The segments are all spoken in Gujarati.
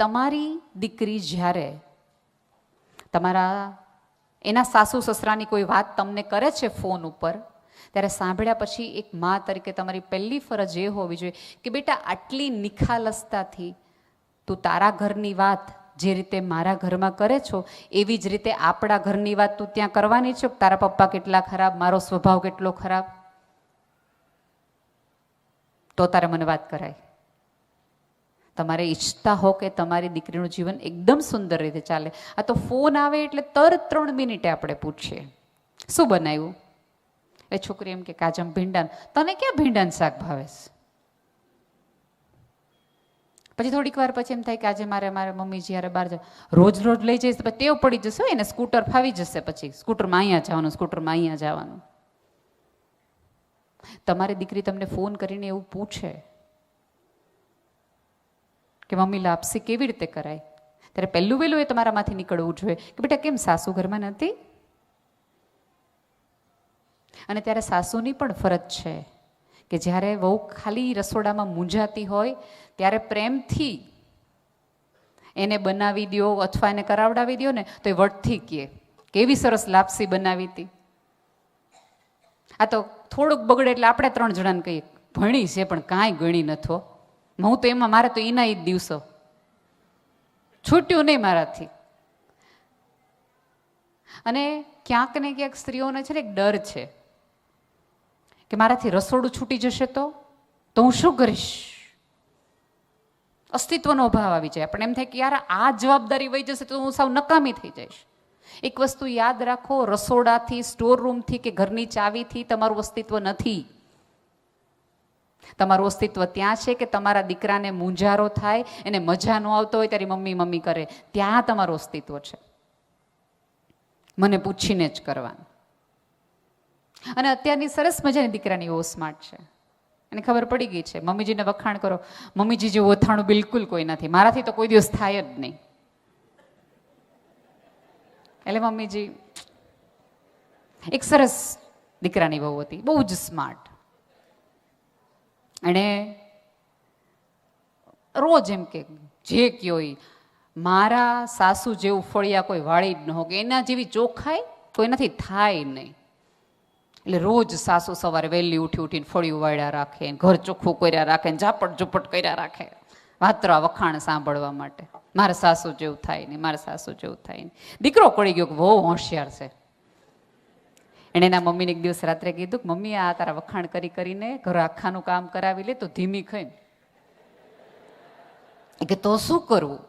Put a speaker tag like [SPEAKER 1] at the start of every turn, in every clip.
[SPEAKER 1] તમારી દીકરી જ્યારે તમારા એના સાસુ સસરાની કોઈ વાત તમને કરે છે ફોન ઉપર, ત્યારે સાંભળ્યા પછી એક મા તરીકે તમારી પહેલી ફરજ એ હોવી જોઈએ કે બેટા આટલી નિખાલસતાથી તું તારા ઘરની વાત જે રીતે મારા ઘરમાં કરે છો, એવી જ રીતે આપણા ઘરની વાત તું ત્યાં કરવાની છે, તારા પપ્પા કેટલા ખરાબ, મારો સ્વભાવ કેટલો ખરાબ? તો તારે મને વાત કરાય. તમારે ઈચ્છતા હો કે તમારી દીકરીનું જીવન એકદમ સુંદર રીતે ચાલે. આ તો ફોન આવે એટલે તરત ત્રણ મિનિટે આપણે પૂછીએ. શું બનાવ્યું? એ છોકરી એમ કે, કાજમ ભીંડાન. તને ક્યાં ભીંડાન શાક ભાવે પછી થોડીક વાર પછી એમ થાય કે, આજે મારે મારે મમ્મી જ્યારે બહાર જાય. રોજ રોજ લઈ જઈશ, પછી ટેવ પડી જશે હોય ને સ્કૂટર ફાવી જશે પછી. સ્કૂટરમાં અહીંયા જવાનું, સ્કૂટરમાં અહીંયા જવાનું. તમારી દીકરી તમને ફોન કરીને એવું પૂછે કે મમ્મી લાપસી કેવી રીતે કરાય? ત્યારે પહેલું વહેલું એ તમારામાંથી નીકળવું જોઈએ કે બેટા કેમ સાસુ ઘરમાં નથી? અને ત્યારે સાસુની પણ ફરજ છે કે જ્યારે વહુ ખાલી રસોડામાં મૂંઝાતી હોય, ત્યારે પ્રેમથી એને બનાવી દો અથવા એને કરાવડાવી દો ને, તો એ વટથી કહે કેવી સરસ લાપસી બનાવી હતી આ તો થોડુંક બગડે એટલે આપણે ત્રણ જણાને કહીએ. ભણી છે, પણ કાંઈ ગણી નથો. હું તો એમાં મારે તો એના જ દિવસો. છૂટ્યું નહીં મારાથી. અને ક્યાંક ને ક્યાંક સ્ત્રીઓને છે ને એક ડર છે કે મારાથી રસોડું છૂટી જશે તો? તો હું શું કરીશ? અસ્તિત્વનો અભાવ આવી જાય. પણ એમ થાય કે યાર, આ જવાબદારી વહી જશે તો હું સાવ નકામી થઈ જઈશ. એક વસ્તુ યાદ રાખો, રસોડાથી સ્ટોર રૂમથી કે ઘરની ચાવીથી તમારું અસ્તિત્વ નથી. તમારું અસ્તિત્વ ત્યાં છે કે તમારા દીકરાને મૂંઝારો થાય, એને મજા ન આવતો હોય ત્યારે મમ્મી મમ્મી કરે. ત્યાં તમારું અસ્તિત્વ છે. મને પૂછીને જ કરવાનું. અને અત્યારની સરસ મજાની દીકરાની બહુ સ્માર્ટ છે. એને ખબર પડી ગઈ છે. મમ્મીજીને વખાણ કરો. મમ્મીજી જેવું ઓથાણું બિલકુલ કોઈ નથી. મારાથી તો કોઈ દિવસ થાય જ નહીં. એટલે મમ્મીજી, એક સરસ દીકરાની બહુ હતી. બહુ જ સ્માર્ટ એણે રોજ એમ કે, જે કયો મારા સાસુ જેવું ફળિયા કોઈ વાળી જ ન હો કે એના જેવી ચોખ્ખાઈ કોઈ નથી, થાય નહીં. એટલે રોજ સાસુ સવારે વહેલી ઉઠી ઉઠીને ફળિયું વાળ્યા રાખે, ઘર ચોખ્ખું કર્યા રાખે, ઝાપટ ઝુપટ કર્યા રાખે, વાતરા વખાણ સાંભળવા માટે. મારા સાસુ જેવું થાય નહીં, મારા સાસુ જેવું થાય નહીં. દીકરો પડી ગયો કે બહુ હોશિયાર છે. એણે એના મમ્મીને એક દિવસ રાત્રે કીધું કે, મમ્મી, આ તારા વખાણ કરી કરીને ઘર આખાનું કામ કરાવી લે, તો ધીમી ખાઈને કે, તો શું કરવું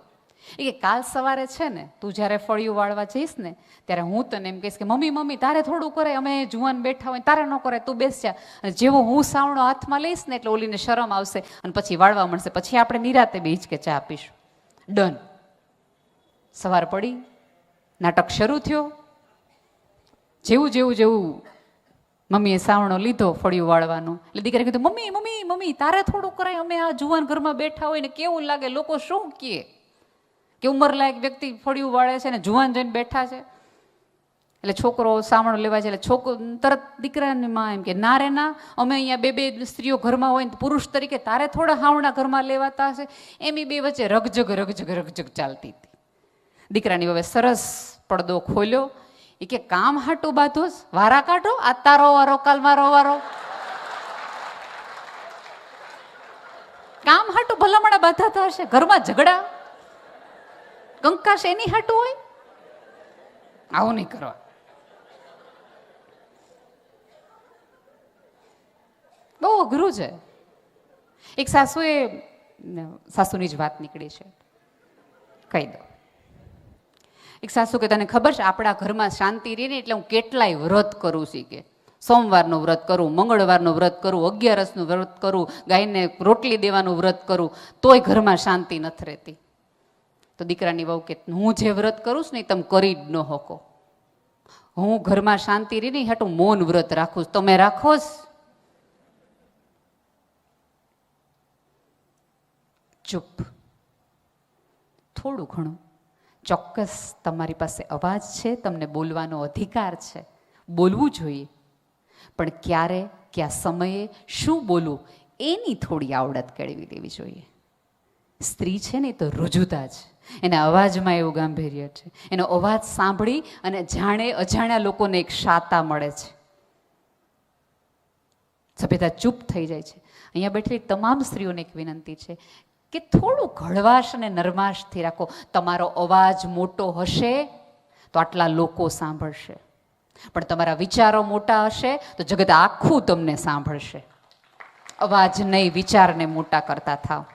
[SPEAKER 1] એ કે, કાલ સવારે છે ને, તું જ્યારે ફળિયું વાળવા જઈશ ને, ત્યારે હું તને એમ કહીશ કે, મમ્મી મમ્મી, તારે થોડું કરે અમે જુવાન બેઠા હોય, તારે ન કરે તું બેસ અને જેવો હું સાવણો હાથમાં લઈશ ને, એટલે ઓલીને શરમ આવશે અને પછી વાળવા મળશે. પછી આપણે નિરાતે બીજ કે ચા આપીશું ડન. સવાર પડી, નાટક શરૂ થયો. જેવું જેવું જેવું મમ્મીએ સાવણો લીધો ફળિયું વાળવાનું. એટલે દીકરા કીધું, મમ્મી મમ્મી મમ્મી, તારે થોડું કરાય. અમે આ જુવાન ઘરમાં બેઠા હોય ને કેવું લાગે? લોકો શું કહે? કે ઉંમરલાયક વ્યક્તિ ફળિયું વાળે છે ને જુવાન જઈને બેઠા છે. એટલે છોકરો સાવણો લેવા છે. એટલે છોકરો તરત દીકરાની માં એમ કે, ના રે, ના. અમે અહીંયા બે બે સ્ત્રીઓ ઘરમાં હોય ને પુરુષ તરીકે તારે થોડા હાવણા ઘરમાં લેવાતા હશે. એમ બે વચ્ચે રગજગ રગજગ રગજગ ચાલતી હતી. દીકરાની હવે સરસ પડદો ખોલ્યો. એ કે કામ હાટું બાધોસ વારા કાઢો આ તારો વારો કાલ મારો વારો કામ હાટું ભલામણા બાંધાતા હશે ઘરમાં ઝઘડા કંકાશ એની હાટું હોય આવું નહીં કરવા બહુ અઘરું છે એક સાસુએ સાસુની જ વાત નીકળી છે. કહી દો. એક સાસુ કે, તને ખબર છે, આપણા ઘરમાં શાંતિ રહે ને એટલે હું કેટલાય વ્રત કરું છું કે. સોમવારનું વ્રત કરું, મંગળવારનું વ્રત કરું, અગિયારસનું વ્રત કરું, ગાયને રોટલી દેવાનું વ્રત કરું, તોય ઘરમાં શાંતિ નથી રહેતી. તો દીકરાની વહુ કે, હું જે વ્રત કરું છું ને તમે કરી જ ન હકો હું ઘરમાં શાંતિ રહી નહીં હાટું મૌન વ્રત રાખું તમે રાખો જ. ચૂપ. થોડું ઘણું. ચોક્કસ તમારી પાસે અવાજ છે, તમને બોલવાનો અધિકાર છે. બોલવું જોઈએ. પણ ક્યારે, કયા સમયે, શું બોલવું, એની થોડી આવડત કેળવી લેવી જોઈએ. સ્ત્રી છે ને તો રુજુતા છે એના અવાજમાં એવું ગાંભીર્ય છે. એનો અવાજ સાંભળી અને જાણે અજાણ્યા લોકોને એક શાતા મળે છે. સભ્યતા ચૂપ થઈ જાય છે. અહીંયા બેઠેલી તમામ સ્ત્રીઓને એક વિનંતી છે કે થોડું ઘડવાશ અને નરમાશથી રાખો. તમારો અવાજ મોટો હશે તો આટલા લોકો સાંભળશે. પણ તમારા વિચારો મોટા હશે તો જગત આખું તમને સાંભળશે. અવાજ નહીં, વિચારને મોટા કરતા થાવ.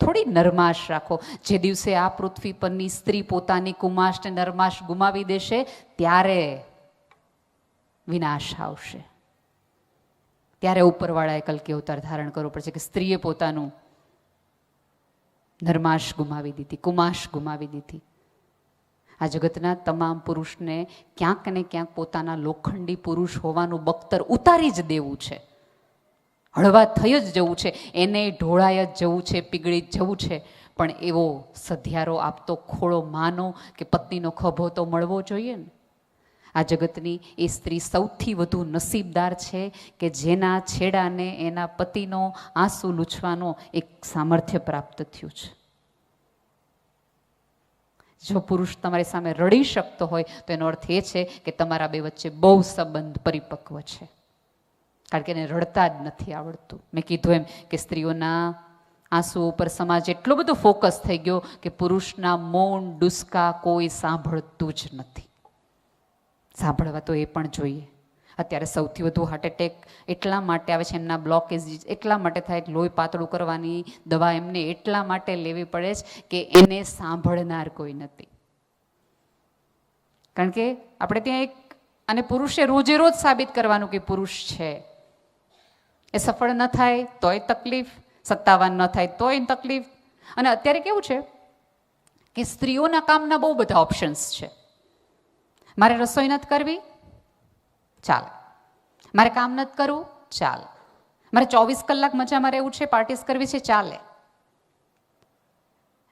[SPEAKER 1] થોડી નરમાશ રાખો. જે દિવસે આ પૃથ્વી પરની સ્ત્રી પોતાની કુમાશને નરમાશ ગુમાવી દેશે, ત્યારે વિનાશ આવશે. ત્યારે ઉપરવાળાએ કલકી અવતાર ધારણ કરવું પડશે કે સ્ત્રીએ પોતાનું નરમાશ ગુમાવી દીધી, કુમાશ ગુમાવી દીધી. આ જગતના તમામ પુરુષને ક્યાંક ને ક્યાંક પોતાના લોખંડી પુરુષ હોવાનું બખ્તર ઉતારી જ દેવું છે. હળવા થઈ જ જવું છે, એને ઢોળાય જ જવું છે, પીગળી જ જવું છે. પણ એવો સધિયારો આપતો ખોળો માનો કે પત્નીનો ખભો તો મળવો જોઈએ ને? આ જગતની એ સ્ત્રી સૌથી વધુ નસીબદાર છે કે જેના છેડાને એના પતિનો આંસુ લૂછવાનો એક સામર્થ્ય પ્રાપ્ત થયું છે. જો પુરુષ તમારી સામે રડી શકતો હોય, તો એનો અર્થ એ છે કે તમારા બે વચ્ચે બહુ સંબંધ પરિપક્વ છે. કારણ કે એને રડતા જ નથી આવડતું. મેં કીધું એમ કે સ્ત્રીઓના આંસુ ઉપર સમાજ એટલો બધો ફોકસ થઈ ગયો કે પુરુષના મૌન ડુસ્કા કોઈ સાંભળતું જ નથી. સાંભળવા તો એ પણ જોઈએ. અત્યારે સૌથી વધુ હાર્ટ એટેક એટલા માટે આવે છે, એમના બ્લોકેજ એટલા માટે થાય લોહી પાતળું કરવાની દવા એમને એટલા માટે લેવી પડે છે કે એને સાંભળનાર કોઈ નથી. કારણ કે આપણે ત્યાં એક, અને પુરુષે રોજે રોજ સાબિત કરવાનું કે પુરુષ છે. એ સફળ ન થાય, તોય તકલીફ સત્તાવાન ન થાય, તોય તકલીફ. અને અત્યારે કેવું છે કે સ્ત્રીઓના કામના બહુ બધા ઓપ્શન્સ છે. મારે રસોઈ નથી કરવી? ચાલે. મારે કામ નથી કરવું? ચાલે. મારે ચોવીસ કલાક મજામાં રહેવું છે પાર્ટીસ કરવી છે, ચાલે.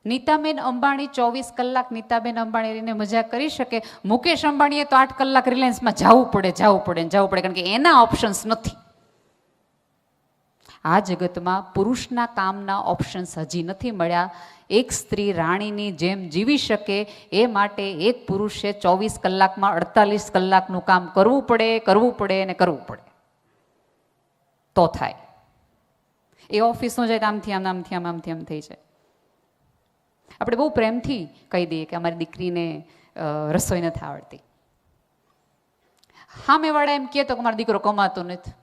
[SPEAKER 1] નીતાબેન અંબાણી ચોવીસ કલાક નીતાબેન અંબાણી રહીને મજા કરી શકે. મુકેશ અંબાણીએ તો આઠ કલાક રિલાયન્સમાં જવું પડે જવું પડે જવું પડે, કારણ કે એના ઓપ્શન્સ નથી. આ જગતમાં પુરુષના કામના ઓપ્શન્સ હજી નથી મળ્યા. એક સ્ત્રી રાણીની જેમ જીવી શકે એ માટે એક પુરુષે ચોવીસ કલાકમાં અડતાલીસ કલાકનું કામ કરવું પડે કરવું પડે અને કરવું પડે. તો થાય. એ ઓફિસનો જાય આમથી આમ આમથી આમ આમથી આમ થઈ જાય. આપણે બહુ પ્રેમથી કહી દઈએ કે અમારી દીકરીને રસોઈ નથી આવડતી. હા મેવાળા એમ કહે તો કે મારો દીકરો કમાતો નથી.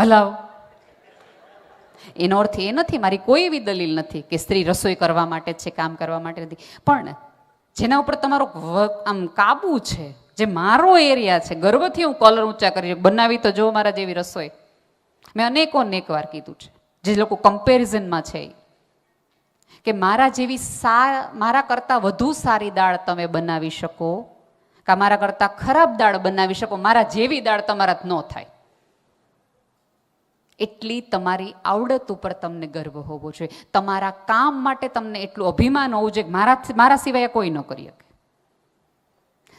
[SPEAKER 1] હલાવ. એનો અર્થ એ નથી, મારી કોઈ એવી દલીલ નથી કે સ્ત્રી રસોઈ કરવા માટે છે, કામ કરવા માટે નથી. પણ જેના ઉપર તમારો આમ કાબુ છે, જે મારો એરિયા છે, ગર્વથી હું કોલર ઊંચા કરી બનાવી તો જો મારા જેવી રસોઈ. મેં અનેકો અનેક વાર કીધું છે, જે લોકો કમ્પેરિઝનમાં છે. કે મારા જેવી સા, મારા કરતાં વધુ સારી દાળ તમે બનાવી શકો, કે મારા કરતાં ખરાબ દાળ બનાવી શકો, મારા જેવી દાળ તમારા ન થાય. એટલી તમારી આવડત ઉપર તમને ગર્વ હોવો જોઈએ. તમારા કામ માટે તમને એટલું અભિમાન હોવું જોઈએ મારા મારા સિવાય કોઈ ન કરી શકે.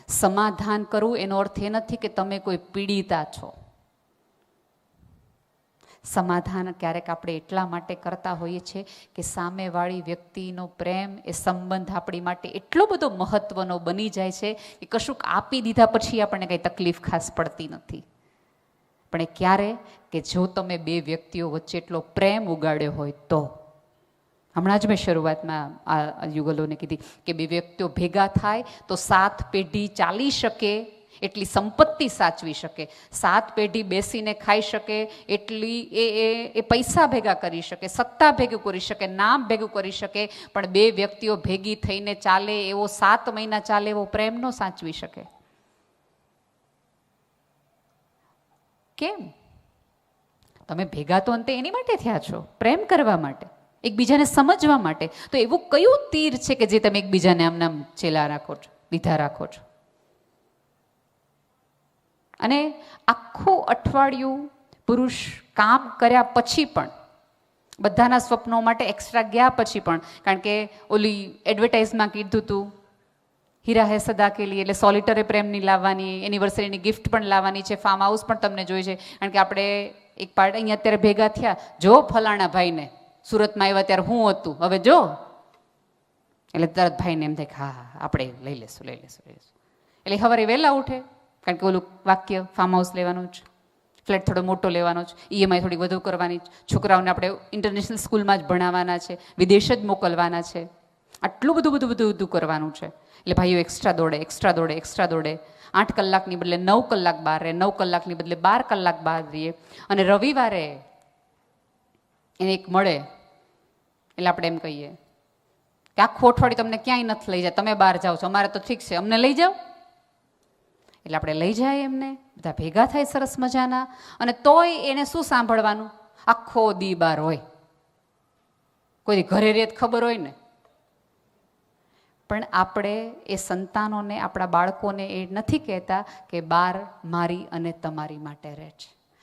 [SPEAKER 1] સમાધાન કરવું એનો અર્થ એ નથી કે તમે કોઈ પીડિતા છો. સમાધાન ક્યારેક આપણે એટલા માટે કરતા હોઈએ છીએ કે સામેવાળી વ્યક્તિનો પ્રેમ એ સંબંધ આપણી માટે એટલો બધો મહત્વનો બની જાય છે કે કશુંક આપી દીધા પછી આપણને કંઈ તકલીફ ખાસ પડતી નથી. પણ એ ક્યારે કે જો તમે બે વ્યક્તિઓ વચ્ચે એટલો પ્રેમ ઉગાડ્યો હોય તો? હમણાં જ મેં શરૂઆતમાં આ યુગલોને કીધી કે બે વ્યક્તિઓ ભેગા થાય તો સાત પેઢી ચાલી શકે, એટલી સંપત્તિ સાચવી શકે. સાત પેઢી બેસીને ખાઈ શકે, એટલી એ એ એ પૈસા ભેગા કરી શકે, સત્તા ભેગું કરી શકે, નામ ભેગું કરી શકે, પણ બે વ્યક્તિઓ ભેગી થઈને ચાલે એવો સાત મહિના ચાલે એવો પ્રેમ ન સાચવી શકે. કેમ? તમે ભેગા તો અંતે એની માટે થયા છો, પ્રેમ કરવા માટે, એકબીજાને સમજવા માટે. તો એવું કયું તીર છે કે જે તમે એકબીજાને આમ નામ ચેલા રાખો છો લીધા રાખો છો? અને આખું અઠવાડિયું પુરુષ કામ કર્યા પછી પણ, બધાના સ્વપ્નો માટે એક્સ્ટ્રા ગયા પછી પણ, કારણ કે ઓલી એડવર્ટાઇઝમાં કીધું હતું હીરા હે સદા કે લીએ એટલે સોલિટરે પ્રેમની લાવવાની એનિવર્સરીની ગિફ્ટ પણ લાવવાની છે ફાર્મ હાઉસ પણ તમને જોઈએ છે. કારણ કે આપણે એક પાર્ટ અહીંયા અત્યારે ભેગા થયા. જો ફલાણા ભાઈને સુરતમાં આવ્યા ત્યારે હું હતું. હવે જો. એટલે તરત ભાઈને એમ થાય કે હા હા, આપણે લઈ લેશું લઈ લેશું લઈ લેશું. એટલે સવારે વહેલા ઉઠે. કારણ કે ઓલું વાક્ય ફાર્મ હાઉસ લેવાનું જ. ફ્લેટ થોડો મોટો લેવાનો છે ઈએમઆઈ થોડી વધુ કરવાની છોકરાઓને આપણે ઇન્ટરનેશનલ સ્કૂલમાં જ ભણાવવાના છે. વિદેશ જ મોકલવાના છે. આટલું બધું બધું બધું બધું કરવાનું છે. એટલે ભાઈઓ એક્સ્ટ્રા દોડે એક્સ્ટ્રા દોડે એક્સ્ટ્રા દોડે. આઠ કલાકની બદલે નવ કલાક બહાર રહે, નવ કલાકની બદલે બાર કલાક બહાર રહીએ. અને રવિવારે એને એક મળે. એટલે આપણે એમ કહીએ કે આખું અઠવાડિયું તમને ક્યાંય નથી લઈ જાય. તમે બહાર જાઓ છો. અમારે તો ઠીક છે. અમને લઈ જાઓ. એટલે આપણે લઈ જાય એમને. બધા ભેગા થાય સરસ મજાના. અને તોય એને શું સાંભળવાનું? આખો દી બાર હોય. કોઈ ઘરે રેત ખબર હોય ને. પણ આપણે એ સંતાનોને, આપણા બાળકોને એ નથી કહેતા કે બાર મારી અને તમારી માટે રહે છે.